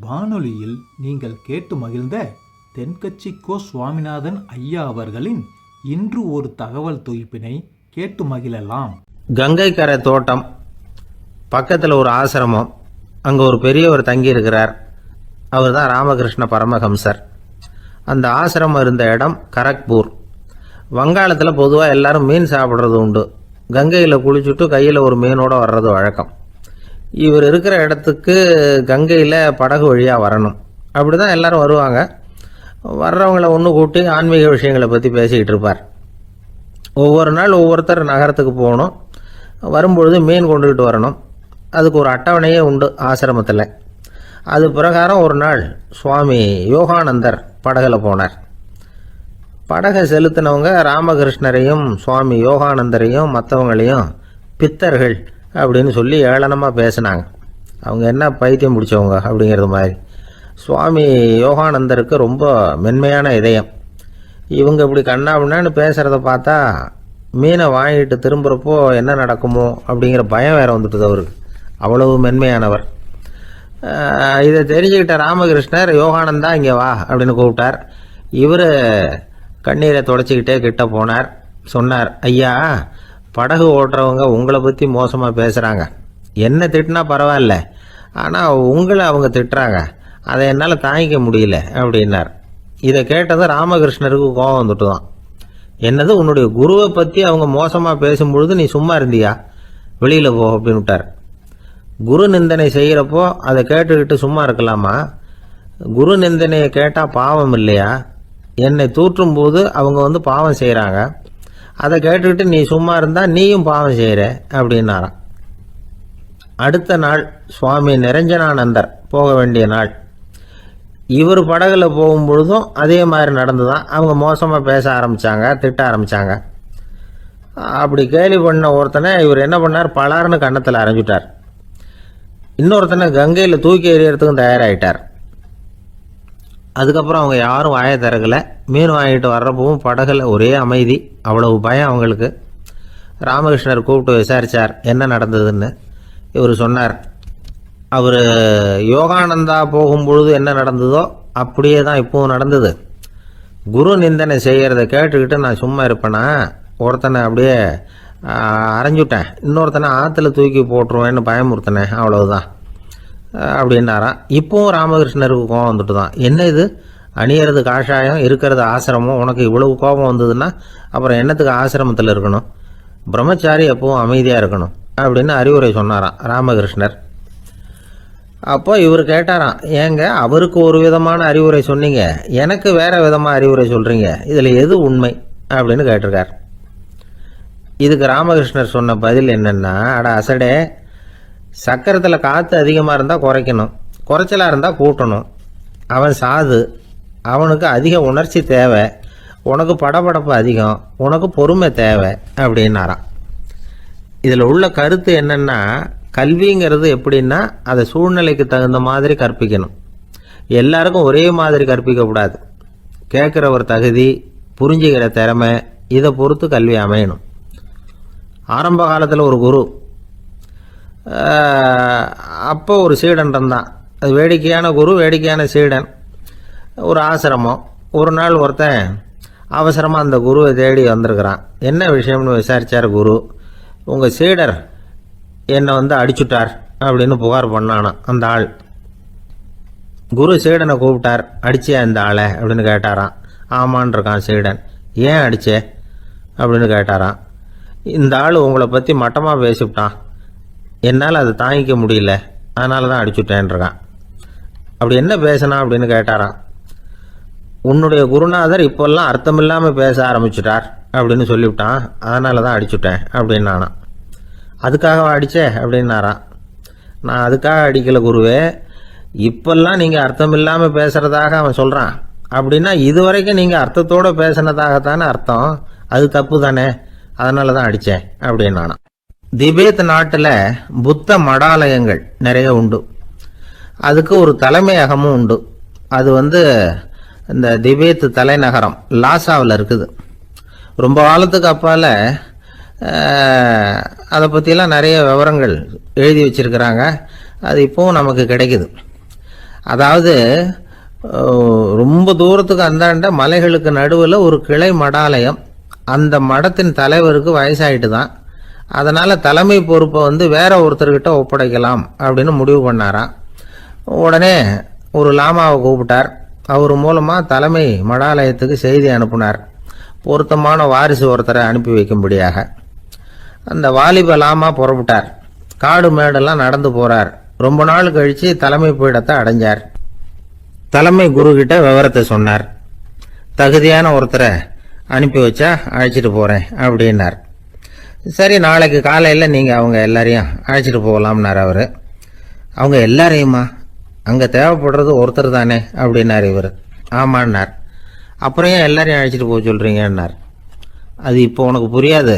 வானொலியில் நீங்கள் கேட்டு மகிழ்ந்த தென்கட்சி கோ சுவாமிநாதன் ஐயா அவர்களின் இன்று ஒரு தகவல் தொகுப்பினை கேட்டு மகிழலாம். கங்கை கரை தோட்டம் பக்கத்தில் ஒரு ஆசிரமம் அங்கே ஒரு பெரியவர் தங்கி இருக்கிறார் அவர் தான் ராமகிருஷ்ண பரமஹம்சர். அந்த ஆசிரமம் இருந்த இடம் கரக்பூர். வங்காளத்தில் பொதுவாக எல்லாரும் மீன் சாப்பிட்றது உண்டு. கங்கையில் குளிச்சுட்டு கையில் ஒரு மீனோட வர்றது வழக்கம். இவர் இருக்கிற இடத்துக்கு கங்கையில் படகு வழியாக வரணும். அப்படி தான் எல்லாரும் வருவாங்க. வர்றவங்கள ஒன்று கூட்டி ஆன்மீக விஷயங்களை பற்றி பேசிக்கிட்டு இருப்பார். ஒவ்வொரு நாள் ஒவ்வொருத்தர் நகரத்துக்கு போகணும். வரும்பொழுது மீன் கொண்டுக்கிட்டு வரணும். அதுக்கு ஒரு அட்டவணையே உண்டு ஆசிரமத்தில். அது பிரகாரம் ஒரு நாள் சுவாமி யோகானந்தர் படகுல போனார். படகை செலுத்தினவங்க ராமகிருஷ்ணரையும் சுவாமி யோகானந்தரையும் மற்றவங்களையும் பித்தர்கள் அப்படின்னு சொல்லி ஏளனமாக பேசினாங்க. அவங்க என்ன பைத்தியம் பிடிச்சவங்க அப்படிங்கிறது மாதிரி. சுவாமி யோகானந்தருக்கு ரொம்ப மென்மையான இதயம். இவங்க இப்படி கண்ணாபின்னான்னு பேசுகிறத பார்த்தா மீனை வாங்கிட்டு திரும்புகிறப்போ என்ன நடக்குமோ அப்படிங்கிற பயம் வேறு வந்துட்டுது அவருக்கு. அவ்வளவு மென்மையானவர். இதை தெரிஞ்சுக்கிட்ட ராமகிருஷ்ணர் யோகானந்தா இங்கே வா அப்படின்னு கூப்பிட்டார். இவர் கண்ணீரை தொடச்சிக்கிட்டே கிட்ட போனார். சொன்னார் ஐயா படகு ஓட்டுறவங்க உங்களை பற்றி மோசமாக பேசுகிறாங்க என்ன திட்டினா பரவாயில்ல. ஆனால் உங்களை அவங்க திட்டுறாங்க. அதை என்னால் தாங்கிக்க முடியல அப்படின்னார். இதை கேட்டதும் ராமகிருஷ்ணருக்கு கோபம் வந்துட்டு தான் என்னது உன்னுடைய குருவை பற்றி அவங்க மோசமாக பேசும்பொழுது நீ சும்மா இருந்தியா? வெளியில் போ அப்படின்ட்டார் குரு நிந்தனை செய்கிறப்போ அதை கேட்டுக்கிட்டு சும்மா இருக்கலாமா? குரு நிந்தனையை கேட்டால் பாவம் இல்லையா? என்னை தூற்றும் போது அவங்க வந்து பாவம் செய்கிறாங்க அதை கேட்டுக்கிட்டு நீ சும்மா இருந்தால் நீயும் பாவம் செய்கிற அப்படின்னாராம். அடுத்த நாள் சுவாமி நிரஞ்சனானந்தர் போக வேண்டிய நாள். இவர் படகுல போகும்பொழுதும் அதே மாதிரி நடந்துதான். அவங்க மோசமாக பேச ஆரம்பித்தாங்க திட்ட ஆரம்பித்தாங்க அப்படி கேலி பண்ண ஒருத்தனை இவர் என்ன பண்ணார்? பலார்னு கன்னத்தில் அரைஞ்சிட்டார். இன்னொருத்தனை கங்கையில் தூக்கி எறியறதுக்கும் தயாராகிட்டார் அதுக்கப்புறம் அவங்க யாரும் வாயை திறக்கல. மீன் வாங்கிட்டு வர்றப்பவும் படகுல ஒரே அமைதி. அவ்வளவு பயம் அவங்களுக்கு. ராமகிருஷ்ணர் கூப்பிட்டு விசாரித்தார் என்ன நடந்ததுன்னு. இவர் சொன்னார் அவர் யோகானந்தா போகும்பொழுது என்ன நடந்ததோ அப்படியே தான் இப்போவும் நடந்தது. குரு நிந்தனை செய்கிறத கேட்டுக்கிட்டு நான் சும்மா இருப்பேனா? ஒருத்தனை அப்படியே அரைஞ்சுட்டேன். இன்னொருத்தனை ஆற்றுல தூக்கி போட்டுருவேன்னு பயமுறுத்தினேன். அவ்வளவுதான். அப்படின்னாராம். இப்போவும் ராமகிருஷ்ணருக்கு கோபம் வந்துட்டு தான் என்ன இது? அணியறது காஷாயம் இருக்கிறது ஆசிரமம். உனக்கு இவ்வளவு கோபம் வந்ததுன்னா அப்புறம் என்னத்துக்கு ஆசிரமத்தில் இருக்கணும்? பிரம்மச்சாரி எப்பவும் அமைதியாக இருக்கணும் அப்படின்னு அறிவுரை சொன்னாராம் ராமகிருஷ்ணர். அப்போ இவர் கேட்டாராம் ஏங்க அவருக்கு ஒரு விதமான அறிவுரை சொன்னீங்க. எனக்கு வேறு விதமாக அறிவுரை சொல்கிறீங்க இதில் எது உண்மை? அப்படின்னு கேட்டிருக்கார். இதுக்கு ராமகிருஷ்ணர் சொன்ன பதில் என்னென்னா அட அசடே சக்கரத்தில் காற்று அதிகமாக இருந்தால் குறைக்கணும். குறைச்சலாக இருந்தால் கூட்டணும். அவன் சாது. அவனுக்கு அதிக உணர்ச்சி தேவை. உனக்கு படபடப்பு அதிகம். உனக்கு பொறுமை தேவை அப்படின்னாராம். இதில் உள்ள கருத்து என்னென்னா கல்விங்கிறது எப்படின்னா அதை சூழ்நிலைக்கு தகுந்த மாதிரி கற்பிக்கணும். எல்லாருக்கும் ஒரே மாதிரி கற்பிக்கக்கூடாது கேட்குற ஒரு தகுதி புரிஞ்சுக்கிற திறமை இதை பொறுத்து கல்வி அமையணும். ஆரம்ப காலத்தில் ஒரு குரு அப்போ ஒரு சீடன் இருந்தான் அது வேடிக்கையான குரு வேடிக்கையான சீடன். ஒரு ஆசிரமம். ஒரு நாள் ஒருத்தன் அவசரமாக அந்த குருவை தேடி வந்திருக்கிறான். என்ன விஷயம்னு விசாரித்தார் குரு. உங்கள் சீடர் என்னை வந்து அடிச்சுட்டார் அப்படின்னு புகார் பண்ணானான் அந்த ஆள். குரு சீடனை கூப்பிட்டார். அடிச்சியா இந்த ஆளை? அப்படின்னு கேட்டாராம். ஆமான் இருக்கான் சீடன். ஏன் அடிச்சே? அப்படின்னு கேட்டாராம். இந்த ஆள் உங்களை பற்றி மட்டமாக பேசிவிட்டான். என்னால் அதை தாங்கிக்க முடியல. அதனால தான் அடிச்சுட்டேன்றான் அப்படி என்ன பேசினா அப்படின்னு கேட்டாராம். உன்னுடைய குருநாதர் இப்போல்லாம் அர்த்தமில்லாமல் பேச ஆரம்பிச்சிட்டார் அப்படின்னு சொல்லிவிட்டான். அதனால தான் அடிச்சுட்டேன் அப்படின்னானான் அதுக்காகவா அதுக்காக அடிச்சே அப்படின்னாராம். நான் அதுக்காக அடிக்கல குருவே. இப்போல்லாம் நீங்கள் அர்த்தம் இல்லாமல் பேசுகிறதாக அவன் சொல்கிறான் அப்படின்னா இது வரைக்கும் நீங்கள் அர்த்தத்தோடு பேசினதாகத்தானே அர்த்தம். அது தப்பு தானே அதனால தான் அடித்தேன் அப்படின்னானான் திபேத் நாட்டில் புத்த மடாலயங்கள் நிறைய உண்டு. அதுக்கு ஒரு தலைமையகமும் உண்டு. அது வந்து இந்த திபேத் தலைநகரம் லாசாவில் இருக்குது. ரொம்ப காலத்துக்கு அப்பால் அதை பற்றிலாம் நிறைய விவரங்கள் எழுதி வச்சிருக்கிறாங்க. அது இப்போவும் நமக்கு கிடைக்குது. அதாவது ரொம்ப தூரத்துக்கு அந்தாண்ட மலைகளுக்கு நடுவில் ஒரு கிளை மடாலயம். அந்த மடத்தின் தலைவருக்கு வயசாயிட்டு தான் அதனால் தலைமை பொறுப்பை வந்து வேற ஒருத்தர்கிட்ட ஒப்படைக்கலாம் அப்படின்னு முடிவு பண்ணாராம். உடனே ஒரு லாமாவை கூப்பிட்டார். அவர் மூலமாக தலைமை மடாலயத்துக்கு செய்தி அனுப்புனார். பொருத்தமான வாரிசு ஒருத்தரை அனுப்பி வைக்கும்படியாக. அந்த வாலிப லாமா புறப்பட்டார். காடு மேடெல்லாம் நடந்து போகிறார் ரொம்ப நாள் கழித்து தலைமை பீடத்தை அடைஞ்சார். தலைமை குரு விவரத்தை சொன்னார். தகுதியான ஒருத்தரை அனுப்பி வச்சா அழைச்சிட்டு போகிறேன் அப்படின்னார். சரி நாளைக்கு காலையில் நீங்கள் அவங்க எல்லாரையும் அழைச்சிட்டு போகலாம்னார் அவர். அவங்க எல்லாரையுமா? அங்கே தேவைப்படுறது ஒருத்தர் தானே அப்படின்னார் இவர். ஆமான்னார். அப்புறம் ஏன் எல்லாரையும் அழைச்சிட்டு போக சொல்கிறீங்கன்னார் அது இப்போ உனக்கு புரியாது.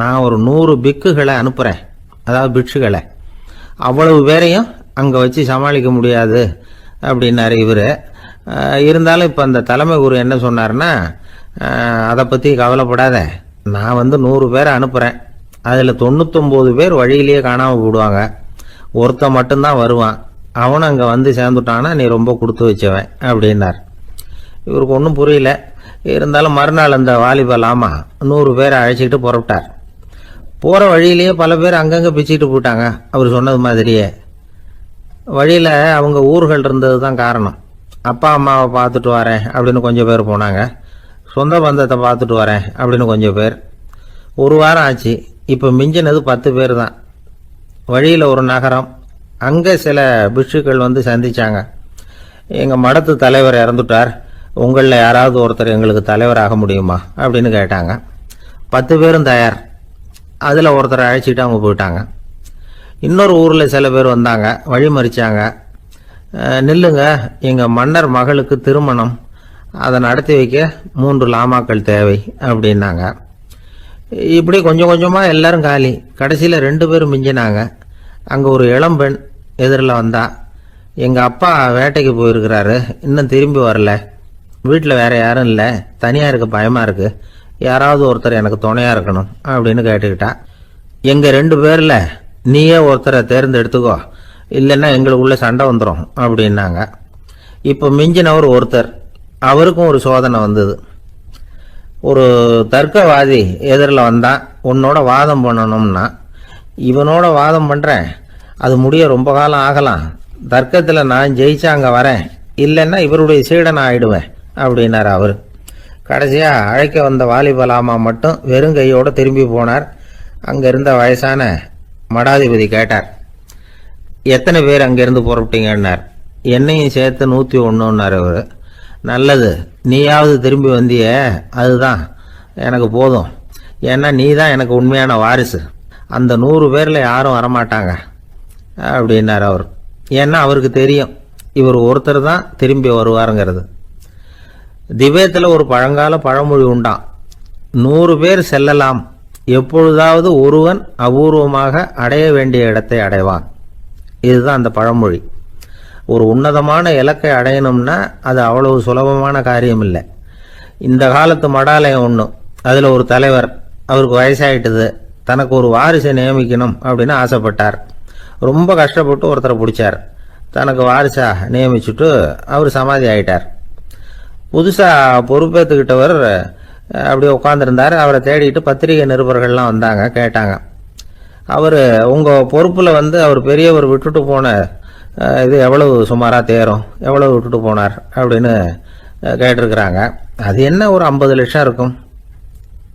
நான் ஒரு நூறு பிக்குகளை அனுப்புகிறேன் அதாவது பிக்ஷுகளை அவ்வளவு பேரையும் அங்கே வச்சு சமாளிக்க முடியாது அப்படின்னாரு இவர். இருந்தாலும் இப்போ அந்த தலைமை குரு என்ன சொன்னார்னா அதை பற்றி கவலைப்படாத. நான் வந்து நூறு பேரை அனுப்புகிறேன் அதில் தொண்ணூத்தொம்பது பேர் வழியிலேயே காணாமல் போடுவாங்க ஒருத்தன் மட்டும்தான் வருவான். அவனும் அங்கே வந்து சேர்ந்துட்டான்னா நீ ரொம்ப கொடுத்து வச்சவன் அப்படின்னார். இவருக்கு ஒன்றும் புரியல. இருந்தாலும் மறுநாள் அந்த வாலிப லாமா நூறு பேரை அழைச்சிக்கிட்டு புறப்பட்டார். போகிற வழியிலேயே பல பேர் அங்கங்கே பிச்சுக்கிட்டு போயிட்டாங்க. அவர் சொன்னது மாதிரியே. வழியில் அவங்க ஊர்கள் இருந்தது தான் காரணம். அப்பா அம்மாவை பார்த்துட்டு வரேன் அப்படின்னு கொஞ்சம் பேர் போனாங்க. சொந்த பந்தத்தை பார்த்துட்டு வரேன் அப்படின்னு கொஞ்சம் பேர். ஒரு வாரம் ஆச்சு. இப்போ மிஞ்சினது பத்து பேர் தான் வழியில் ஒரு நகரம். அங்கே சில பிஷுக்கள் வந்து சந்தித்தாங்க எங்கள் மடத்து தலைவர் இறந்துட்டார். உங்களில் யாராவது ஒருத்தர் எங்களுக்கு தலைவராக முடியுமா? அப்படின்னு கேட்டாங்க. பத்து பேரும் தயார். அதில் ஒருத்தரை அழைச்சிட்டு அவங்க போயிட்டாங்க. இன்னொரு ஊரில் சில பேர் வந்தாங்க. வழி மறிச்சாங்க. நில்லுங்க. எங்கள் மன்னர் மகளுக்கு திருமணம். அதை நடத்தி வைக்க மூன்று லாமாக்கள் தேவை அப்படின்னாங்க. இப்படி கொஞ்சம் கொஞ்சமாக எல்லோரும் காலி. கடைசியில் ரெண்டு பேரும் மிஞ்சினாங்க. அங்கே ஒரு இளம்பெண் எதிரில் வந்தா எங்கள் அப்பா வேட்டைக்கு போயிருக்கிறாரு. இன்னும் திரும்பி வரல. வீட்டில் வேறு யாரும் இல்லை. தனியாக இருக்க பயமாக இருக்குது யாராவது ஒருத்தர் எனக்கு துணையாக இருக்கணும். அப்படின்னு கேட்டுக்கிட்டா. எங்கள் ரெண்டு பேரில் நீயே ஒருத்தரை தேர்ந்தெடுத்துக்கோ. இல்லைன்னா எங்களுக்குள்ளே சண்டை வந்துடும் அப்படின்னாங்க. இப்போ மிஞ்சினவர் ஒருத்தர். அவருக்கும் ஒரு சோதனை வந்தது. ஒரு தர்க்கவாதி எதிரில் வந்தான் உன்னோட வாதம் பண்ணணும்னா இவனோட வாதம் பண்ணுறேன் அது முடிய ரொம்ப காலம் ஆகலாம். தர்க்கத்தில் நான் ஜெயிச்சா அங்கே வரேன். இல்லைன்னா இவருடைய சீடன் ஆயிடுவேன் அப்படின்னார் அவர். கடைசியாக அழைக்க வந்த வாலிபலாமா மட்டும் வெறும் கையோடு திரும்பி போனார். அங்கே இருந்த வயசான மடாதிபதி கேட்டார் எத்தனை பேர் அங்கேருந்து புறப்பட்டீங்கன்னார்? என்னையும் சேர்த்து நூற்றி ஒன்றுன்னார் அவர். நல்லது. நீயாவது திரும்பி வந்தியே அதுதான். எனக்கு போதும். ஏன்னா நீ தான் எனக்கு உண்மையான வாரிசு. அந்த நூறு பேரில் யாரும் வரமாட்டாங்க. அப்படின்னார் அவர். ஏன்னா அவருக்கு தெரியும். இவர் ஒருத்தர் தான் திரும்பி வருவாருங்கிறது. திபேத்தில் ஒரு பழங்கால பழமொழி உண்டான் நூறு பேர் செல்லலாம். எப்பொழுதாவது ஒருவன் அபூர்வமாக அடைய வேண்டிய இடத்தை அடைவான். இதுதான் அந்த பழமொழி. ஒரு உன்னதமான இலக்கை அடையணும்னா அது அவ்வளவு சுலபமான காரியம் இல்லை இந்த காலத்து மடாலயம் ஒன்று அதில் ஒரு தலைவர் அவருக்கு வயசாகிட்டது தனக்கு ஒரு வாரிசை நியமிக்கணும் அப்படின்னு ஆசைப்பட்டார். ரொம்ப கஷ்டப்பட்டு ஒருத்தரை பிடிச்சார். தனக்கு வாரிசாக நியமிச்சுட்டு அவர் சமாதி ஆயிட்டார். புதுசாக பொறுப்பேற்றுக்கிட்டவர் அப்படியே உட்காந்துருந்தார் அவரை தேடிட்டு பத்திரிகை நிருபர்கள்லாம் வந்தாங்க கேட்டாங்க. அவர் உங்கள் பொறுப்பில் வந்து அவர் பெரியவர் விட்டுட்டு போன இது எவ்வளவு சுமாராக தேரும்? எவ்வளவு விட்டுட்டு போனார்? அப்படின்னு கேட்டிருக்கிறாங்க. அது என்ன ஒரு ஐம்பது லட்சம் இருக்கும்?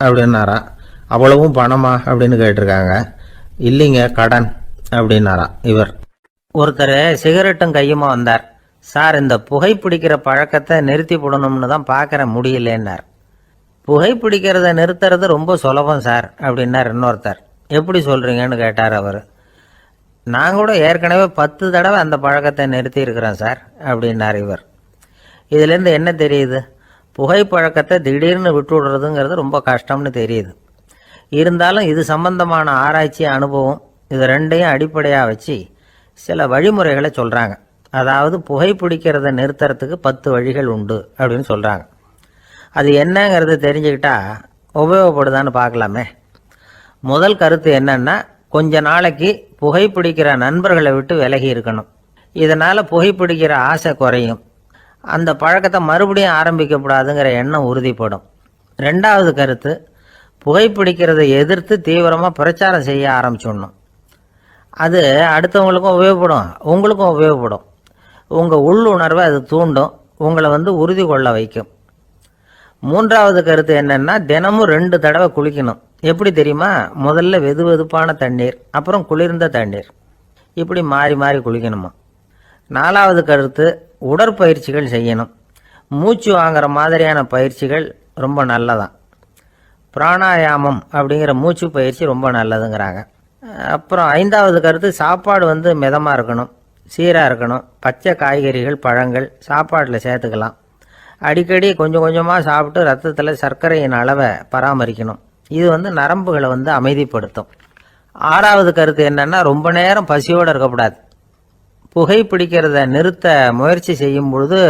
அப்படின்னாராம் அவ்வளவும் பணமா? அப்படின்னு கேட்டிருக்காங்க. இல்லைங்க கடன் அப்படின்னாராம் இவர். ஒருத்தர் சிகரெட்டும் கையுமா வந்தார். சார் இந்த புகைப்பிடிக்கிற பழக்கத்தை நிறுத்தி போடணும்னு தான் பார்க்குற முடியலன்னார். புகைப்பிடிக்கிறத நிறுத்துறது ரொம்ப சுலபம் சார் அப்படின்னார் இன்னொருத்தர். எப்படி சொல்கிறீங்கன்னு கேட்டார் அவர். நான் கூட ஏற்கனவே பத்து தடவை அந்த பழக்கத்தை நிறுத்தி இருக்கிறேன் சார் அப்படின்னார் இவர். இதுலேருந்து என்ன தெரியுது? புகைப்பழக்கத்தை திடீர்னு விட்டுவிடுறதுங்கிறது ரொம்ப கஷ்டம்னு தெரியுது. இருந்தாலும் இது சம்பந்தமான ஆராய்ச்சி அனுபவம் இது ரெண்டையும் அடிப்படையாக வச்சு சில வழிமுறைகளை சொல்கிறாங்க அதாவது புகைப்பிடிக்கிறத நிறுத்துறதுக்கு பத்து வழிகள் உண்டு அப்படின்னு சொல்கிறாங்க அது என்னங்கிறத தெரிஞ்சுக்கிட்டா உபயோகப்படுதான்னு பார்க்கலாமே. முதல் கருத்து என்னென்னா கொஞ்ச நாளைக்கு புகைப்பிடிக்கிற நண்பர்களை விட்டு விலகி இருக்கணும். இதனால் புகைப்பிடிக்கிற ஆசை குறையும். அந்த பழக்கத்தை மறுபடியும் ஆரம்பிக்கக்கூடாதுங்கிற எண்ணம் உறுதிப்படும். ரெண்டாவது கருத்து புகைப்பிடிக்கிறதை எதிர்த்து தீவிரமாக பிரச்சாரம் செய்ய ஆரம்பிச்சிடணும். அது அடுத்தவங்களுக்கும் உபயோகப்படும் உங்களுக்கும் உபயோகப்படும். உங்கள் உள்ளுணர்வை அது தூண்டும் உங்களை வந்து உறுதி கொள்ள வைக்கும். மூன்றாவது கருத்து என்னென்னா தினமும் ரெண்டு தடவை குளிக்கணும். எப்படி தெரியுமா? முதல்ல வெது வெதுப்பான தண்ணீர் அப்புறம் குளிர்ந்த தண்ணீர். இப்படி மாறி மாறி குளிக்கணுமா? நாலாவது கருத்து உடற்பயிற்சிகள் செய்யணும். மூச்சு வாங்குற மாதிரியான பயிற்சிகள் ரொம்ப நல்லதான் பிராணாயாமம் அப்படிங்கிற மூச்சு பயிற்சி ரொம்ப நல்லதுங்கிறாங்க. அப்புறம் ஐந்தாவது கருத்து சாப்பாடு வந்து மிதமாக இருக்கணும். சீராக இருக்கணும். பச்சை காய்கறிகள் பழங்கள் சாப்பாட்டில் சேர்த்துக்கலாம். அடிக்கடி கொஞ்சம் கொஞ்சமாக சாப்பிட்டு ரத்தத்தில் சர்க்கரையின் அளவை பராமரிக்கணும். இது வந்து நரம்புகளை வந்து அமைதிப்படுத்தும். ஆறாவது கருத்து என்னன்னா ரொம்ப நேரம் பசியோடு இருக்கக்கூடாது. புகைப்பிடிக்கிறத நிறுத்த முயற்சி செய்யும் பொழுது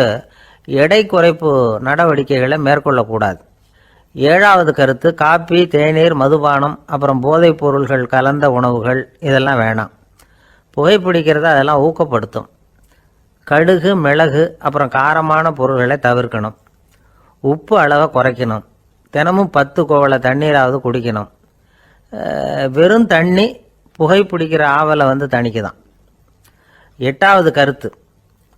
எடை குறைப்பு நடவடிக்கைகளை மேற்கொள்ளக்கூடாது. ஏழாவது கருத்து காப்பி தேநீர் மதுபானம் அப்புறம் போதைப் பொருள்கள் கலந்த உணவுகள் இதெல்லாம் வேணாம். புகைப்பிடிக்கிறத அதெல்லாம் ஊக்கப்படுத்தும். கடுகு மிளகு அப்புறம் காரமான பொருள்களை தவிர்க்கணும். உப்பு அளவை குறைக்கணும். தினமும் பத்து கோவலை தண்ணீராவது குடிக்கணும். வெறும் தண்ணி புகை பிடிக்கிற ஆவலை வந்து தணிக்குதான். எட்டாவது கருத்து.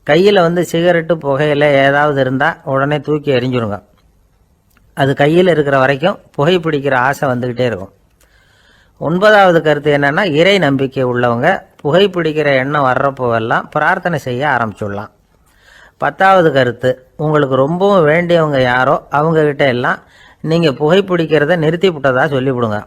கையில் வந்து சிகரெட்டு புகையில் ஏதாவது இருந்தால் உடனே தூக்கி எறிஞ்சிருங்க அது கையில் இருக்கிற வரைக்கும் புகை பிடிக்கிற ஆசை வந்துக்கிட்டே இருக்கும். ஒன்பதாவது கருத்து என்னென்னா இறை நம்பிக்கை உள்ளவங்க புகை பிடிக்கிற எண்ணம் வர்றப்போவெல்லாம் பிரார்த்தனை செய்ய ஆரம்பிச்சுடலாம். பத்தாவது கருத்து உங்களுக்கு ரொம்பவும் வேண்டியவங்க யாரோ அவங்கக்கிட்ட எல்லாம் நீங்கள் புகைப்பிடிக்கிறத நிறுத்தி விட்டதாக சொல்லிவிடுங்க.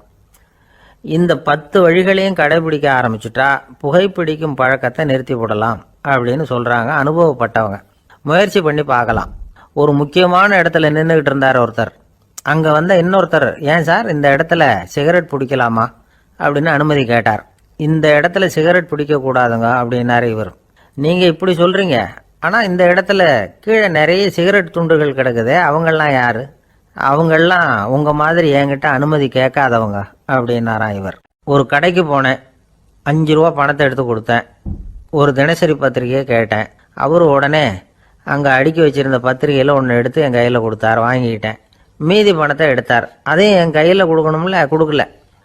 இந்த பத்து வழிகளையும் கடைபிடிக்க ஆரம்பிச்சுட்டா புகைப்பிடிக்கும் பழக்கத்தை நிறுத்தி விடலாம் அப்படின்னு சொல்கிறாங்க அனுபவப்பட்டவங்க. முயற்சி பண்ணி பார்க்கலாம். ஒரு முக்கியமான இடத்துல நின்றுக்கிட்டு இருந்தார் ஒருத்தர். அங்கே வந்த இன்னொருத்தர் ஏன் சார் இந்த இடத்துல சிகரெட் பிடிக்கலாமா? அப்படின்னு அனுமதி கேட்டார். இந்த இடத்துல சிகரெட் பிடிக்கக்கூடாதுங்க அப்படின்னாரு இவர். நீங்கள் இப்படி சொல்கிறீங்க ஆனால் இந்த இடத்துல கீழே நிறைய சிகரெட் துண்டுகள் கிடக்குது அவங்கெல்லாம் யார்? அவங்கெல்லாம் உங்கள் மாதிரி என்கிட்ட அனுமதி கேட்காதவங்க அப்படின்னாராம் இவர். ஒரு கடைக்கு போனேன். அஞ்சு ரூபா பணத்தை எடுத்து கொடுத்தேன். ஒரு தினசரி பத்திரிக்கையை கேட்டேன். அவர் உடனே அங்கே அடுக்கி வச்சுருந்த பத்திரிகையில் ஒன்று எடுத்து என் கையில் கொடுத்தார். வாங்கிக்கிட்டேன். மீதி பணத்தை எடுத்தார். அதையும் என் கையில் கொடுக்கணும்ல? கொடுக்கல.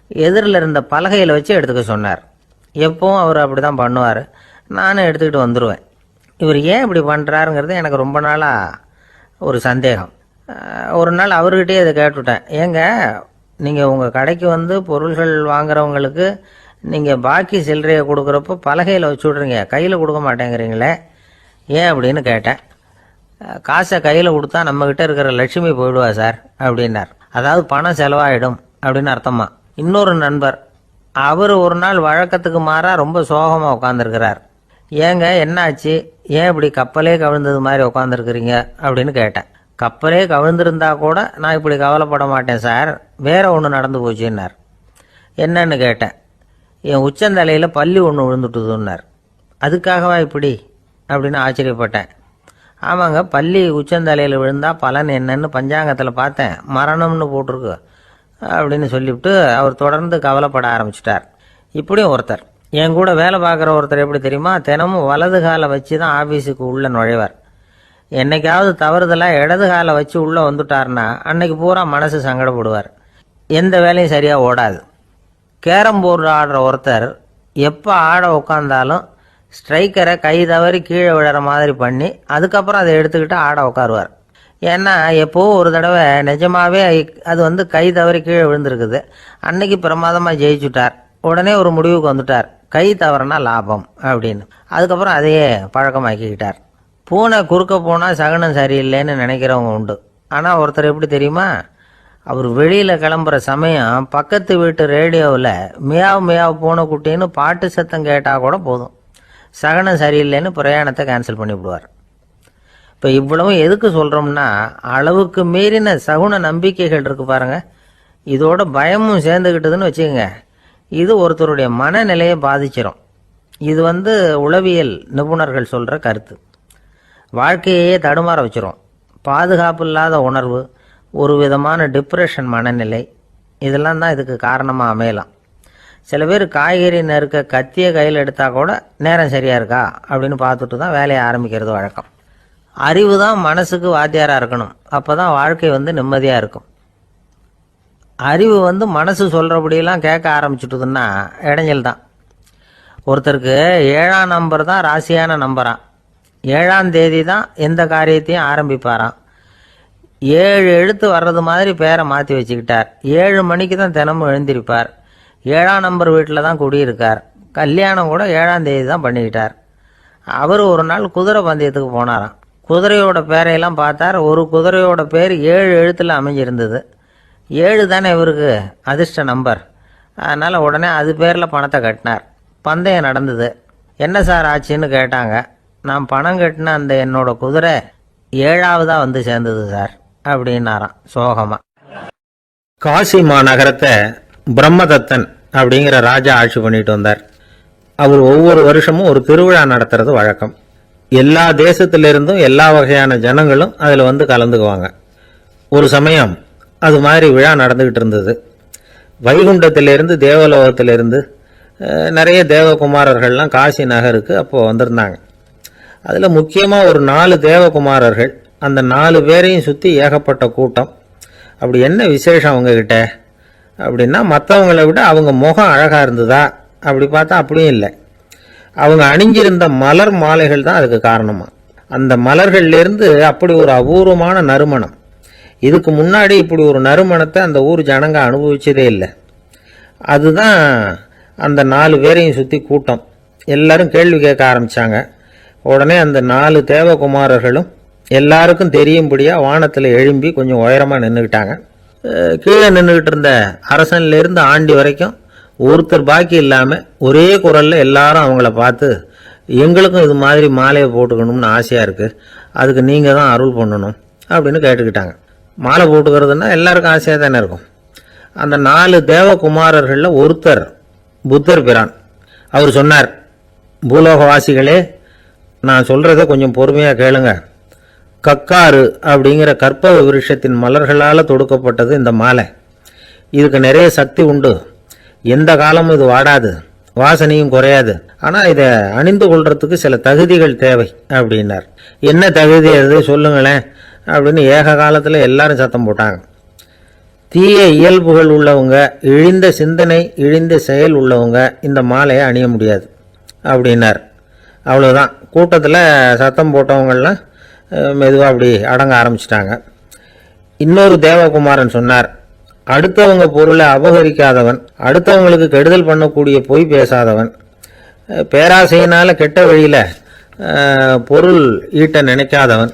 எதிரில் இருந்த பலகையில் வச்சு எடுத்துக்க சொன்னார். எப்பவும் அவர் அப்படி தான் பண்ணுவார். நானும் எடுத்துக்கிட்டு வந்துடுவேன் இவர் ஏன் இப்படி பண்ணுறாருங்கிறது எனக்கு ரொம்ப நாளாக ஒரு சந்தேகம். ஒரு நாள் அவர்கிட்டயே இதை கேட்டுவிட்டேன். ஏங்க நீங்கள் உங்கள் கடைக்கு வந்து பொருள்கள் வாங்குறவங்களுக்கு நீங்கள் பாக்கி சில்லறையை கொடுக்குறப்போ பலகையில் வச்சு விட்றீங்க. கையில் கொடுக்க மாட்டேங்கிறீங்களே. ஏன் அப்படின்னு கேட்டேன். காசை கையில் கொடுத்தா நம்மக்கிட்ட இருக்கிற லட்சுமி போயிடுவா சார் அப்படின்னார். அதாவது பணம் செலவாயிடும் அப்படின்னு அர்த்தமா? இன்னொரு நண்பர் அவர் ஒரு நாள் வழக்கத்துக்கு மாறா ரொம்ப சோகமாக உட்காந்துருக்கிறார் ஏங்க என்னாச்சு? ஏன் இப்படி கப்பலே கவிழ்ந்தது மாதிரி உட்காந்துருக்குறீங்க அப்படின்னு கேட்டேன். கப்பலே கவிழ்ந்திருந்தா கூட நான் இப்படி கவலைப்பட மாட்டேன் சார். வேற ஒன்று நடந்து போச்சுன்னார். என்னன்னு கேட்டேன். என் உச்சந்தலையில் பள்ளி ஒன்று விழுந்துட்டுதுன்னார். அதுக்காகவா இப்படி? அப்படின்னு ஆச்சரியப்பட்டேன். ஆமாங்க பள்ளி உச்சந்தலையில் விழுந்தால் பலன் என்னன்னு பஞ்சாங்கத்தில் பார்த்தேன். மரணம்னு போட்டிருக்கு அப்படின்னு சொல்லிவிட்டு அவர் தொடர்ந்து கவலைப்பட ஆரம்பிச்சிட்டார். இப்படியும் ஒருத்தர். என் கூட வேலை பார்க்குற ஒருத்தர் எப்படி தெரியுமா? தினமும் வலது காலை வச்சு தான் ஆஃபீஸுக்கு உள்ளே நுழைவார். என்னைக்காவது தவறுதலாக இடது காலை வச்சு உள்ளே வந்துட்டார்னா அன்னைக்கு பூரா மனசு சங்கடப்படுவார். எந்த வேலையும் சரியாக ஓடாது. கேரம் போர்டு ஆடுற ஒருத்தர் எப்போ ஆட உட்காந்தாலும் ஸ்ட்ரைக்கரை கை தவறி கீழே விழுற மாதிரி பண்ணி அதுக்கப்புறம் அதை எடுத்துக்கிட்டு ஆட உட்காருவார் ஏன்னா எப்போ ஒரு தடவை நிஜமாகவே அது வந்து கை தவறி கீழே விழுந்திருக்குது. அன்னைக்கு பிரமாதமாக ஜெயிச்சுட்டார். உடனே ஒரு முடிவுக்கு வந்துட்டார். கை தவறுனா லாபம் அப்படின்னு. அதுக்கப்புறம் அதையே பழக்கமாக்கிக்கிட்டார். பூனை குறுக்க போனால் சகனம் சரியில்லைன்னு நினைக்கிறவங்க உண்டு. ஆனால் ஒருத்தர் எப்படி தெரியுமா? அவர் வெளியில் கிளம்புற சமயம் பக்கத்து வீட்டு ரேடியோவில் மியாவ் மியாவ் பூனை குட்டின்னு பாட்டு சத்தம் கேட்டால் கூட போதும். சகனம் சரியில்லைன்னு பிரயாணத்தை கேன்சல் பண்ணிவிடுவார் இப்போ இவ்வளவும் எதுக்கு சொல்கிறோம்னா அளவுக்கு மீறின சகுன நம்பிக்கைகள் இருக்குது பாருங்கள் இதோட பயமும் சேர்ந்துக்கிட்டதுன்னு வச்சுக்கோங்க. இது ஒருத்தருடைய மனநிலையை பாதிச்சிடும் இது வந்து உளவியல் நிபுணர்கள் சொல்கிற கருத்து. வாழ்க்கையே தடுமாற வச்சிரும். பாதுகாப்பு இல்லாத உணர்வு ஒரு விதமான டிப்ரெஷன் மனநிலை இதெல்லாம் தான் இதுக்கு காரணமாக அமையலாம். சில பேர் காய்கறி நறுக்க கத்தியை கையில் எடுத்தால் கூட நேரம் சரியாக இருக்கா? அப்படின்னு பார்த்துட்டு தான் வேலையை ஆரம்பிக்கிறது வழக்கம். அறிவு தான் மனசுக்கு வாத்தியாராக இருக்கணும். அப்போ தான் வாழ்க்கை வந்து நிம்மதியாக இருக்கும். அறிவு வந்து மனசு சொல்கிறபடியெல்லாம் கேட்க ஆரம்பிச்சுட்டுதுன்னா இடைஞ்சல் தான். ஒருத்தருக்கு ஏழாம் நம்பர் தான் ராசியான நம்பரான் ஏழாம் தேதி தான் எந்த காரியத்தையும் ஆரம்பிப்பாராம். ஏழு எழுத்து வர்றது மாதிரி பேரை மாற்றி வச்சுக்கிட்டார். ஏழு மணிக்கு தான் தினமும் எழுந்திருப்பார். ஏழாம் நம்பர் வீட்டில் தான் குடியிருக்கார். கல்யாணம் கூட ஏழாம் தேதி தான் பண்ணிக்கிட்டார். அவர் ஒரு நாள் குதிரை பந்தயத்துக்கு போனாராம். குதிரையோட பேரையெல்லாம் பார்த்தார். ஒரு குதிரையோட பேர் ஏழு எழுத்தில் அமைஞ்சிருந்தது. ஏழு தானே இவருக்கு அதிர்ஷ்ட நம்பர். அதனால் உடனே அது பேரில் பணத்தை கட்டினார். பந்தயம் நடந்தது. என்ன சார் ஆச்சுன்னு கேட்டாங்க. நான் பணம் கட்டின அந்த என்னோட குதிரை ஏழாவதாக வந்து சேர்ந்தது சார் அப்படின்னாராம் சோகமாக காசி மாநகரத்தை பிரம்மதத்தன் அப்படிங்கிற ராஜா ஆட்சி பண்ணிட்டு வந்தார். அவர் ஒவ்வொரு வருஷமும் ஒரு திருவிழா நடத்துறது வழக்கம். எல்லா தேசத்திலிருந்தும் எல்லா வகையான ஜனங்களும் அதில் வந்து கலந்துக்குவாங்க. ஒரு சமயம் அது மாதிரி விழா நடந்துக்கிட்டு இருந்தது. வைகுண்டத்திலிருந்து தேவலோகத்திலிருந்து நிறைய தேவகுமாரர்கள்லாம் காசி நகருக்கு அப்போது வந்திருந்தாங்க. அதில் முக்கியமாக ஒரு நாலு தேவகுமாரர்கள் அந்த நாலு பேரையும் சுற்றி ஏகப்பட்ட கூட்டம். அப்படி என்ன விசேஷம் அவங்கக்கிட்ட அப்படின்னா மற்றவங்களை விட அவங்க முகம் அழகாக இருந்ததா? அப்படி பார்த்தா அப்படியும் இல்லை. அவங்க அணிஞ்சிருந்த மலர் மாலைகள் தான் அதுக்கு காரணமாக அந்த மலர்கள்லேருந்து அப்படி ஒரு அபூர்வமான நறுமணம். இதுக்கு முன்னாடி இப்படி ஒரு நறுமணத்தை அந்த ஊர் ஜனங்க அனுபவிச்சதே இல்லை. அதுதான் அந்த நாலு பேரையும் சுற்றி கூட்டம். எல்லாரும் கேள்வி கேட்க ஆரம்பித்தாங்க உடனே அந்த நாலு தேவகுமாரர்களும் எல்லாருக்கும் தெரியும்படியாக வானத்தில் எழும்பி கொஞ்சம் உயரமாக நின்றுக்கிட்டாங்க கீழே நின்றுக்கிட்டு இருந்த அரசன்லேருந்து ஆண்டி வரைக்கும் ஒருத்தர் பாக்கி இல்லாமல் ஒரே குரலில் எல்லாரும் அவங்கள பார்த்து எங்களுக்கும் இது மாதிரி மாலையை போட்டுக்கணும்னு ஆசையாக இருக்குது அதுக்கு நீங்கள் தான் அருள் பண்ணணும். அப்படின்னு கேட்டுக்கிட்டாங்க. மாலை போட்டுக்கிறதுனா எல்லாருக்கும் ஆசையாக தானே இருக்கும். அந்த நாலு தேவகுமாரர்களில் ஒருத்தர் புத்தர் பிரான். அவர் சொன்னார் பூலோகவாசிகளே நான் சொல்கிறத கொஞ்சம் பொறுமையாக கேளுங்க. கக்காறு அப்படிங்கிற கற்பக விருஷத்தின் மலர்களால் தொடுக்கப்பட்டது இந்த மாலை. இதுக்கு நிறைய சக்தி உண்டு. எந்த காலமும் இது வாடாது. வாசனையும் குறையாது. ஆனால் இதை அணிந்து கொள்றதுக்கு சில தகுதிகள் தேவை அப்படின்னார். என்ன தகுதி அது சொல்லுங்களேன் அப்படின்னு ஏக காலத்தில் எல்லாரும் சத்தம் போட்டாங்க. தீய இயல்புகள் உள்ளவங்க இழிந்த சிந்தனை இழிந்த செயல் உள்ளவங்க இந்த மாலையை அணிய முடியாது அப்படின்னார். அவ்வளோதான் கூட்டத்தில் சத்தம் போட்டவங்கள்லாம் மெதுவாக அப்படி அடங்க ஆரம்பிச்சிட்டாங்க. இன்னொரு தேவகுமாரன் சொன்னார் அடுத்தவங்க பொருளை அபகரிக்காதவன் அடுத்தவங்களுக்கு கெடுதல் பண்ணக்கூடிய பொய் பேசாதவன். பேராசையினால் கெட்ட வழியில் பொருள் ஈட்ட நினைக்காதவன்.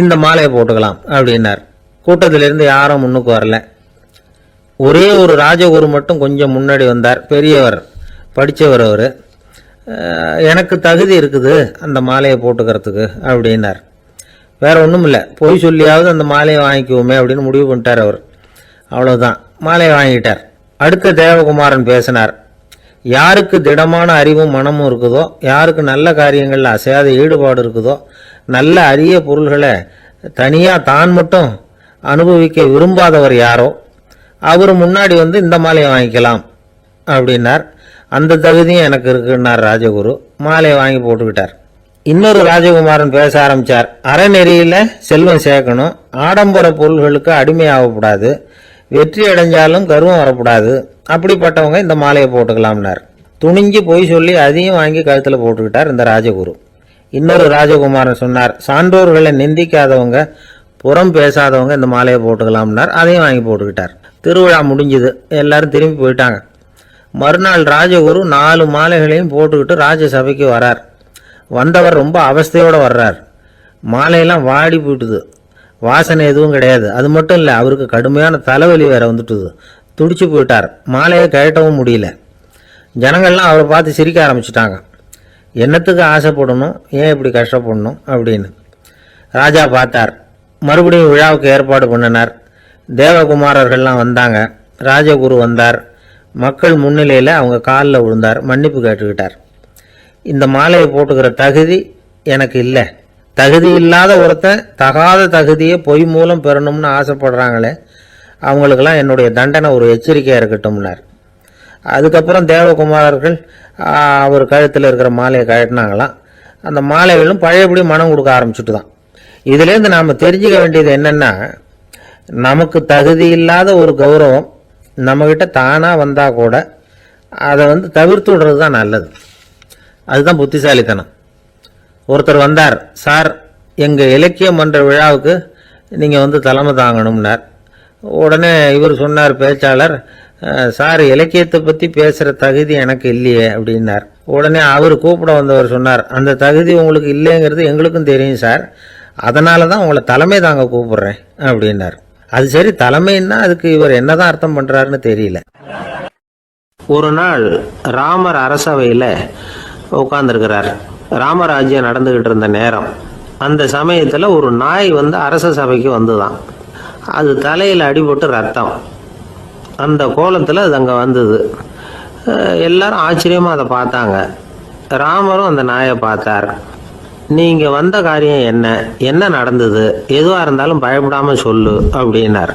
இந்த மாலையை போட்டுக்கலாம் அப்படின்னார். கூட்டத்திலிருந்து யாரும் முன்னுக்கு வரல. ஒரே ஒரு ராஜகுரு மட்டும் கொஞ்சம் முன்னாடி வந்தார். பெரியவர் படித்தவர் அவர். எனக்கு தகுதி இருக்குது அந்த மாலையை போட்டுக்கிறதுக்கு அப்படின்னார். வேற ஒன்றும் இல்லை. பொய் சொல்லியாவது அந்த மாலையை வாங்கிக்குவோமே அப்படின்னு முடிவு பண்ணிட்டார் அவர். அவ்வளோதான் மாலையை வாங்கிட்டார். அடுத்த தேவகுமாரன் பேசினார். யாருக்கு திடமான அறிவும் மனமும் இருக்குதோ யாருக்கு நல்ல காரியங்களில் அசையாத ஈடுபாடு இருக்குதோ நல்ல அரிய பொருள்களை தனியாக தான் மட்டும் அனுபவிக்க விரும்பாதவர் யாரோ அவர் முன்னாடி வந்து இந்த மாலையை வாங்கிக்கலாம் அப்படின்னார். அந்த தகுதியும் எனக்கு இருக்குன்னார் ராஜகுரு. மாலையை வாங்கி போட்டுக்கிட்டார். இன்னொரு ராஜகுமாரன் பேச ஆரம்பிச்சார். அறநெறியில் செல்வம் சேர்க்கணும். ஆடம்பர பொருள்களுக்கு அடிமையாகக்கூடாது வெற்றி அடைஞ்சாலும் கருவம் வரக்கூடாது. அப்படிப்பட்டவங்க இந்த மாலையை போட்டுக்கலாம்னார். துணிஞ்சு போய் சொல்லி அதையும் வாங்கி கழுத்தில் போட்டுக்கிட்டார் இந்த ராஜகுரு. இன்னொரு ராஜகுமாரன் சொன்னார் சான்றோர்களை நிந்திக்காதவங்க புறம் பேசாதவங்க இந்த மாலையை போட்டுக்கலாம்னார். அதையும் வாங்கி போட்டுக்கிட்டார். திருவிழா முடிஞ்சுது. எல்லாரும் திரும்பி போயிட்டாங்க. மறுநாள் ராஜகுரு நாலு மாலைகளையும் போட்டுக்கிட்டு ராஜசபைக்கு வரார். வந்தவர் ரொம்ப அவஸ்தையோடு வர்றார். மாலையெல்லாம் வாடி போயிட்டுது. வாசனை எதுவும் கிடையாது. அது மட்டும் இல்லை அவருக்கு கடுமையான தலைவலி வேற வந்துட்டுது. துடிச்சு போயிட்டார். மாலையை கழட்டவும் முடியல. ஜனங்கள்லாம் அவரை பார்த்து சிரிக்க ஆரம்பிச்சிட்டாங்க. என்னத்துக்கு ஆசைப்படணும்? ஏன் இப்படி கஷ்டப்படணும்? அப்படின்னு. ராஜா பார்த்தார். மறுபடியும் விழாவுக்கு ஏற்பாடு பண்ணினார். தேவகுமாரர்கள்லாம் வந்தாங்க. ராஜகுரு வந்தார். மக்கள் முன்னிலையில் அவங்க காலில் விழுந்தார் மன்னிப்பு கேட்டுக்கிட்டார். இந்த மாலையை போட்டுக்கிற தகுதி எனக்கு இல்லை. தகுதி இல்லாத ஒருத்தன் தகாத தகுதியை பொய் மூலம் பெறணும்னு ஆசைப்படுறாங்களே அவங்களுக்கெல்லாம் என்னுடைய தண்டனை ஒரு எச்சரிக்கையாக இருக்கட்டும்னார். அதுக்கப்புறம் தேவகுமாரர்கள் அவர் கழுத்தில் இருக்கிற மாலையை கழட்டினாங்களாம். அந்த மாலைகளும் பழையபடி மனம் கொடுக்க ஆரம்பிச்சுட்டு தான் இதுலேருந்து நாம் தெரிஞ்சுக்க வேண்டியது என்னென்னா நமக்கு தகுதி இல்லாத ஒரு கௌரவம் நம்மக்கிட்ட தானாக வந்தால் கூட அதை வந்து தவிர்த்து விடுறது தான் நல்லது. அதுதான் புத்திசாலித்தனம். ஒருத்தர் வந்தார் சார் எங்கள் இலக்கியம் மன்ற விழாவுக்கு நீங்கள் வந்து தலைமை தாங்கணும்னார். உடனே இவர் சொன்னார் பேச்சாளர் சார் இலக்கியத்தை பற்றி பேசுகிற தகுதி எனக்கு இல்லையே அப்படின்னார். உடனே அவர் கூப்பிட வந்தவர் சொன்னார் அந்த தகுதி உங்களுக்கு இல்லைங்கிறது எங்களுக்கும் தெரியும் சார். அதனால தான் உங்களை தலைமை தாங்க கூப்பிட்றேன் அப்படின்னார். அது சரி தலைமைன்னா அதுக்கு இவர் என்னதான் அர்த்தம் பண்ணுறாருன்னு தெரியல. ஒரு நாள் ராமர் அரசவையில் உட்கார்ந்துருக்கிறார். ராமராஜ்யம் நடந்துகிட்டு இருந்த நேரம். அந்த சமயத்தில் ஒரு நாய் வந்து அரச சபைக்கு வந்துதான். அது தலையில் அடிபட்டு ரத்தம். அந்த கோலத்தில் அது அங்கே வந்தது. எல்லாரும் ஆச்சரியமாக அதை பார்த்தாங்க. ராமரும் அந்த நாயை பார்த்தார். நீங்கள் வந்த காரியம் என்ன? என்ன நடந்தது? எதுவாக இருந்தாலும் பயப்படாமல் சொல்லு அப்படின்னார்.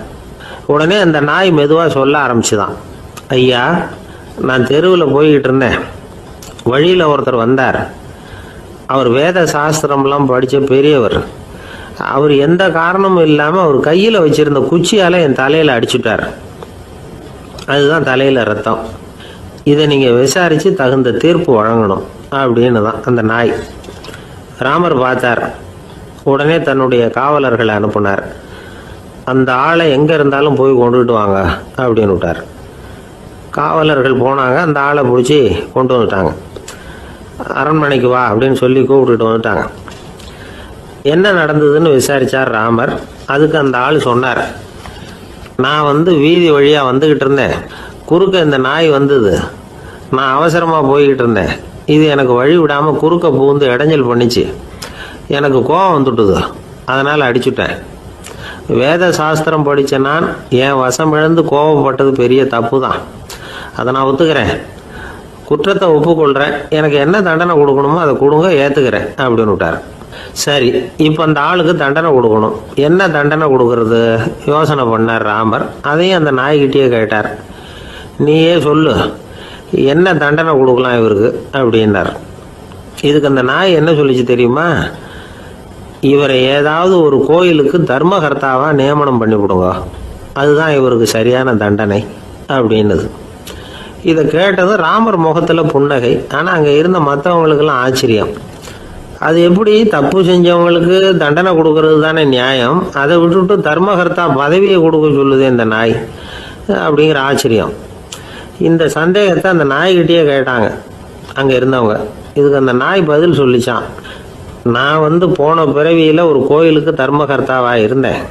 உடனே அந்த நாய் மெதுவாக சொல்ல ஆரம்பிச்சுதான். ஐயா நான் தெருவில் போய்கிட்டு இருந்தேன். வழியில் ஒருத்தர் வந்தார். அவர் வேத சாஸ்திரம்லாம் படித்த பெரியவர். அவர் எந்த காரணமும் இல்லாமல் அவர் கையில் வச்சிருந்த குச்சியால் என் தலையில் அடிச்சுட்டார். அதுதான் தலையில் ரத்தம். இதை நீங்கள் விசாரித்து தகுந்த தீர்ப்பு வழங்கணும் அப்படின்னு தான் அந்த நாய். ராமர் பார்த்தார் உடனே தன்னுடைய காவலர்களை அனுப்புனார். அந்த ஆளை எங்கே இருந்தாலும் போய் கொண்டுகிட்டு வாங்க அப்படின்னு விட்டார். காவலர்கள் போனாங்க அந்த ஆளை பிடிச்சி கொண்டு வந்துட்டாங்க. அரண்மனைக்கு வா அப்படின்னு சொல்லி கூப்பிட்டுட்டு வந்துட்டாங்க. என்ன நடந்ததுன்னு விசாரித்தார் ராமர். அதுக்கு அந்த ஆள் சொன்னார் நான் வந்து வீதி வழியாக வந்துக்கிட்டு இருந்தேன். குறுக்க இந்த நாய் வந்தது. நான் அவசரமாக போய்கிட்டு இருந்தேன். இது எனக்கு வழி விடாமல் குறுக்க பூந்து இடைஞ்சல் பண்ணிச்சு. எனக்கு கோபம் வந்துட்டுது. அதனால் அடிச்சுட்டேன். வேத சாஸ்திரம் படித்த நான் என் வசம் இழந்து கோபப்பட்டது பெரிய தப்பு தான் அதை நான் ஒத்துக்கிறேன். குற்றத்தை ஒப்புக்கொள்கிறேன் எனக்கு என்ன தண்டனை கொடுக்கணுமோ அதை கொடுங்க ஏற்றுக்கிறேன் அப்படின்னு விட்டார். சரி இப்போ அந்த ஆளுக்கு தண்டனை கொடுக்கணும். என்ன தண்டனை கொடுக்கறது? யோசனை பண்ணார் ராமர். அதையும் அந்த நாய்கிட்டேயே கேட்டார். நீயே சொல்லு. என்ன தண்டனை கொடுக்கலாம் இவருக்கு? அப்படின்னார். இதுக்கு அந்த நாய் என்ன சொல்லிச்சு தெரியுமா? இவரை ஏதாவது ஒரு கோயிலுக்கு தர்மகர்த்தாவாக நியமனம் பண்ணி விடுங்க அதுதான் இவருக்கு சரியான தண்டனை அப்படின்னுது. இதை கேட்டதும் ராமர் முகத்தில் புன்னகை. ஆனால் அங்கே இருந்த மற்றவங்களுக்கெல்லாம் ஆச்சரியம். அது எப்படி? தப்பு செஞ்சவங்களுக்கு தண்டனை கொடுக்கறது தானே நியாயம். அதை விட்டுவிட்டு தர்மகர்த்தா பதவியை கொடுக்க சொல்லுது இந்த நாய் அப்படிங்கிற ஆச்சரியம். இந்த சந்தேகத்தை அந்த நாய்கிட்டயே கேட்டாங்க. அங்கே இருந்தவங்க. இதுக்கு அந்த நாய் பதில் சொல்லிச்சான் நான் வந்து போன பிறவியில் ஒரு கோயிலுக்கு தர்மகர்த்தாவாக இருந்தேன்.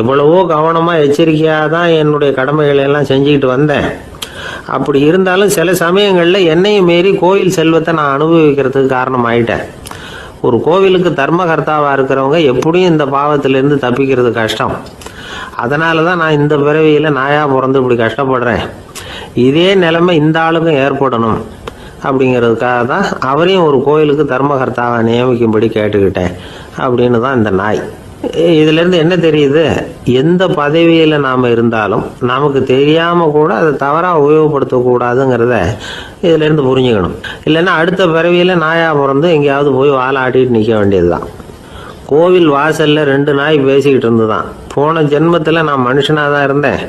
எவ்வளவோ கவனமாக எச்சரிக்கையாக தான் என்னுடைய கடமைகளை எல்லாம் செஞ்சுக்கிட்டு வந்தேன். அப்படி இருந்தாலும் சில சமயங்களில் என்னையும் மீறி கோயில் செல்வத்தை நான் அனுபவிக்கிறதுக்கு காரணமாயிட்டேன். ஒரு கோவிலுக்கு தர்மகர்த்தாவாக இருக்கிறவங்க எப்படியும் இந்த பாவத்திலேருந்து தப்பிக்கிறது கஷ்டம். அதனால தான் நான் இந்த பிறவியில் நாயாக பிறந்து இப்படி கஷ்டப்படுறேன். இதே நிலைமை இந்த ஆளுக்கும் ஏற்படணும் அப்படிங்கிறதுக்காக தான் அவரையும் ஒரு கோயிலுக்கு தர்மகர்த்தாவை நியமிக்கும்படி கேட்டுக்கிட்டேன் அப்படின்னு தான் இந்த நாய். இதுலேருந்து என்ன தெரியுது? எந்த பதவியில் நாம் இருந்தாலும் நமக்கு தெரியாமல் கூட அதை தவறாக உபயோகப்படுத்தக்கூடாதுங்கிறத இதுலேருந்து புரிஞ்சுக்கணும். இல்லைன்னா அடுத்த பிறவியில் நாயாக பிறந்து எங்கேயாவது போய் வாழை ஆட்டிட்டு நிற்க வேண்டியது தான் கோவில் வாசலில் ரெண்டு நாய் பேசிக்கிட்டு இருந்துதான். போன ஜென்மத்தில் நான் மனுஷனாக தான் இருந்தேன்.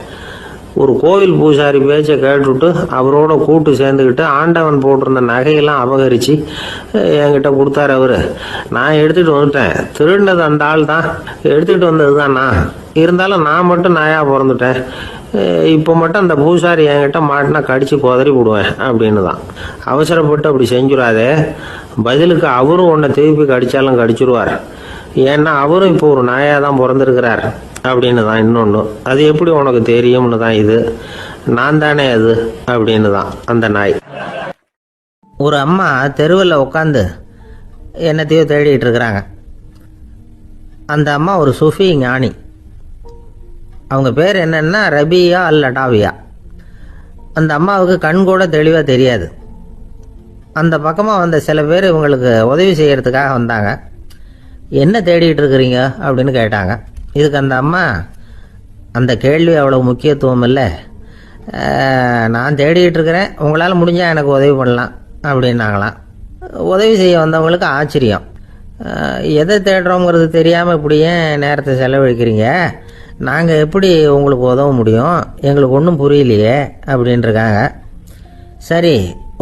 ஒரு கோவில் பூசாரி பேச்சை கேட்டுவிட்டு அவரோட கூட்டு சேர்ந்துக்கிட்டு ஆண்டவன் போட்டிருந்த நகையெல்லாம் அபகரித்து என்கிட்ட கொடுத்தாரு அவர். நான் எடுத்துகிட்டு வந்துட்டேன். திருடினது அந்த ஆள் தான். எடுத்துகிட்டு வந்தது தான் இருந்தாலும் நான் மட்டும் நாயாக பிறந்துட்டேன். இப்போ மட்டும் அந்த பூசாரி என்கிட்ட மாட்டினா கடிச்சு குதறி விடுவேன் அப்படின்னு தான். அவசரப்பட்டு அப்படி செஞ்சுடாதே. பதிலுக்கு அவரும் உன்னை திருப்பி கடிச்சாலும் கடிச்சிருவார். ஏன்னா அவரும் இப்போ ஒரு நாயாக தான் பிறந்திருக்கிறார் அப்படின்னு தான் இன்னொன்று அது எப்படி உனக்கு தெரியும்னு தான் இது. நான் தானே அது அப்படின்னு தான் அந்த நாய். ஒரு அம்மா தெருவில் உட்காந்து என்னத்தையோ தேடிட்டு இருக்கிறாங்க. அந்த அம்மா ஒரு சுஃபி ஞானி. அவங்க பேர் என்னன்னா ரபியா அல் லடாவியா அந்த அம்மாவுக்கு கண் கூட தெளிவாக தெரியாது. அந்த பக்கமாக வந்த சில பேர் இவங்களுக்கு உதவி செய்கிறதுக்காக வந்தாங்க. என்ன தேடிட்டு இருக்கிறீங்க? அப்படின்னு கேட்டாங்க. இதுக்கு அந்த அம்மா அந்த கேள்வி அவ்வளோ முக்கியத்துவம் இல்லை. நான் தேடிட்டு இருக்கிறேன். உங்களால் முடிஞ்சால் எனக்கு உதவி பண்ணலாம் அப்படின்னாங்களாம். உதவி செய்ய வந்தவங்களுக்கு ஆச்சரியம். எதை தேடுறோங்கிறது தெரியாமல் இப்படி ஏன் நேரத்தை செலவழிக்கிறீங்க? நாங்கள் எப்படி உங்களுக்கு உதவ முடியும்? எங்களுக்கு ஒன்றும் புரியலையே அப்படின்ட்டுருக்காங்க சரி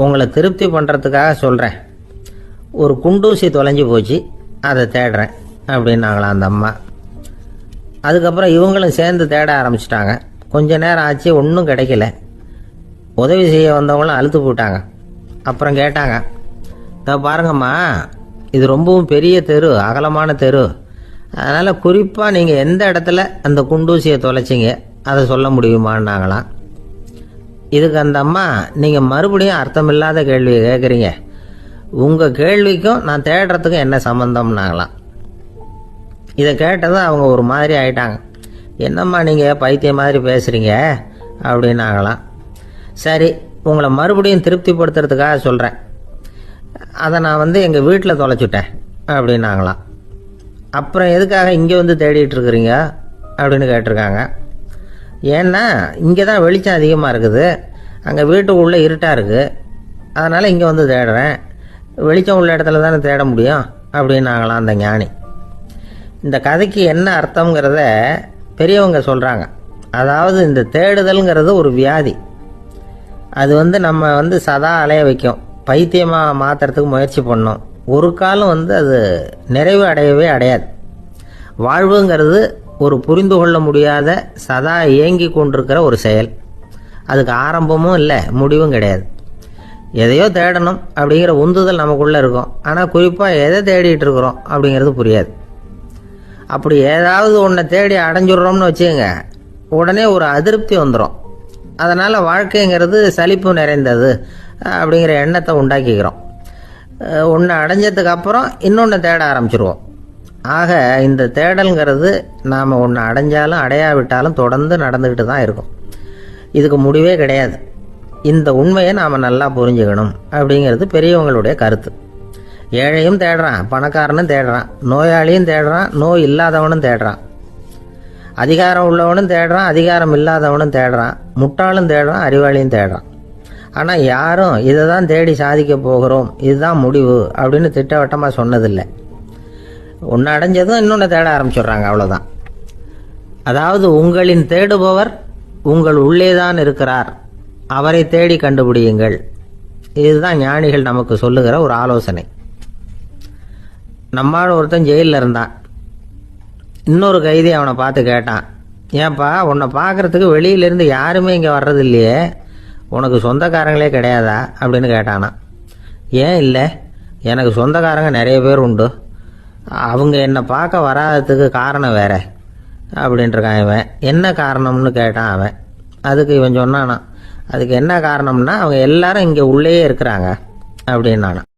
உங்களை திருப்தி பண்ணுறதுக்காக சொல்கிறேன் ஒரு குண்டூசி தொலைஞ்சு போச்சு. அதை தேடுறேன் அப்படின்னாங்களாம் அந்த அம்மா. அதுக்கப்புறம் இவங்களும் சேர்ந்து தேட ஆரம்பிச்சிட்டாங்க. கொஞ்ச நேரம் ஆச்சு ஒன்றும் கிடைக்கல. உதவி செய்ய வந்தவங்களும் அழுத்து போட்டாங்க அப்புறம் கேட்டாங்க இதோ பாருங்கம்மா இது ரொம்பவும் பெரிய தெரு அகலமான தெரு. அதனால் குறிப்பாக நீங்கள் எந்த இடத்துல அந்த குண்டூசியை தொலைச்சிங்க அதை சொல்ல முடியுமான்னாங்களாம். இதுக்கு அந்த அம்மா நீங்கள் மறுபடியும் அர்த்தமில்லாத கேள்வியை கேட்குறீங்க உங்கள் கேள்விக்கும் நான் தேடுறதுக்கும் என்ன சம்மந்தம்னாங்களாம் இதை கேட்டதும் அவங்க ஒரு மாதிரி ஆயிட்டாங்க. என்னம்மா நீங்கள் பைத்தியம் மாதிரி பேசுகிறீங்க அப்படின்னாங்களாம். சரி உங்களை மறுபடியும் திருப்திப்படுத்துறதுக்காக சொல்கிறேன் அதை நான் வந்து எங்கள் வீட்டில் தொலைச்சுட்டேன் அப்படின்னாங்களாம். அப்புறம் எதுக்காக இங்கே வந்து தேடிட்டுருக்குறீங்க அப்படின்னு கேட்டிருக்காங்க. ஏன்னா இங்கே தான் வெளிச்சம் அதிகமாக இருக்குது. அங்கே வீட்டுக்குள்ளே இருட்டாக இருக்குது அதனால் இங்கே வந்து தேடுறேன். வெளிச்சம் உள்ள இடத்துல தானே தேட முடியும்? அப்படின்னாங்களாம் அந்த ஞானி. இந்த கதைக்கு என்ன அர்த்தங்கிறத பெரியவங்க சொல்கிறாங்க அதாவது இந்த தேடுதல்ங்கிறது ஒரு வியாதி. அது வந்து நம்ம வந்து சதா அலைய வைக்கும். பைத்தியமாக மாற்றுறதுக்கு முயற்சி பண்ணோம். ஒரு காலம் வந்து அது நிறைவு அடையவே அடையாது. வாழ்வுங்கிறது ஒரு புரிந்து கொள்ள முடியாத சதா இயங்கி கொண்டிருக்கிற ஒரு செயல். அதுக்கு ஆரம்பமும் இல்லை முடிவும் கிடையாது. எதையோ தேடணும் அப்படிங்கிற உந்துதல் நமக்குள்ளே இருக்கும். ஆனால் குறிப்பாக எதை தேடிட்டு இருக்கிறோம் அப்படிங்கிறது புரியாது. அப்படி ஏதாவது ஒன்றை தேடி அடைஞ்சிடுறோம்னு வச்சுக்கோங்க உடனே ஒரு அதிருப்தி வந்துடும் அதனால் வாழ்க்கைங்கிறது சலிப்பு நிறைந்தது அப்படிங்கிற எண்ணத்தை உண்டாக்கிக்கிறோம். ஒன்று அடைஞ்சதுக்கு அப்புறம் இன்னொன்று தேட ஆரம்பிச்சிருவோம். ஆக இந்த தேடல்ங்கிறது நாம் ஒன்று அடைஞ்சாலும் அடையாவிட்டாலும் தொடர்ந்து நடந்துக்கிட்டு தான் இருக்கும். இதுக்கு முடிவே கிடையாது. இந்த உண்மையை நாம் நல்லா புரிஞ்சுக்கணும் அப்படிங்கிறது பெரியவங்களுடைய கருத்து. ஏழையும் தேடுறான் பணக்காரனும் தேடுறான் நோயாளியும் தேடுறான் நோய் இல்லாதவனும் தேடுறான். அதிகாரம் உள்ளவனும் தேடுறான் அதிகாரம் இல்லாதவனும் தேடுறான் முட்டாளும் தேடுறான் அறிவாளியும் தேடுறான். ஆனால் யாரும் இதை தான் தேடி சாதிக்க போகிறோம் இதுதான் முடிவு அப்படின்னு திட்டவட்டமாக சொன்னதில்லை. ஒன்று அடைஞ்சதும் இன்னொன்று தேட ஆரம்பிச்சிடுறாங்க அவ்வளோதான் அதாவது உங்களின் தேடுபவர் உங்கள் உள்ளே தான் இருக்கிறார். அவரை தேடி கண்டுபிடியுங்கள். இதுதான் ஞானிகள் நமக்கு சொல்லுகிற ஒரு ஆலோசனை. நம்மால் ஒருத்தன் ஜெயிலில் இருந்தான். இன்னொரு கைதி அவனை பார்த்து கேட்டான் ஏன்பா உன்னை பார்க்குறதுக்கு வெளியிலேருந்து யாருமே இங்கே வர்றது இல்லையே? உனக்கு சொந்தக்காரங்களே கிடையாதா? அப்படின்னு கேட்டானான் ஏன் இல்லை எனக்கு சொந்தக்காரங்க நிறைய பேர் உண்டு. அவங்க என்னை பார்க்க வராததுக்கு காரணம் வேற. அப்படின்ட்டுருக்கான் இவன். என்ன காரணம்னு கேட்டான் அவன். அதுக்கு இவன் சொன்னானான் அதுக்கு என்ன காரணம்னா அவங்க எல்லாரும் இங்கே உள்ளேயே இருக்கிறாங்க அப்படின்னானான்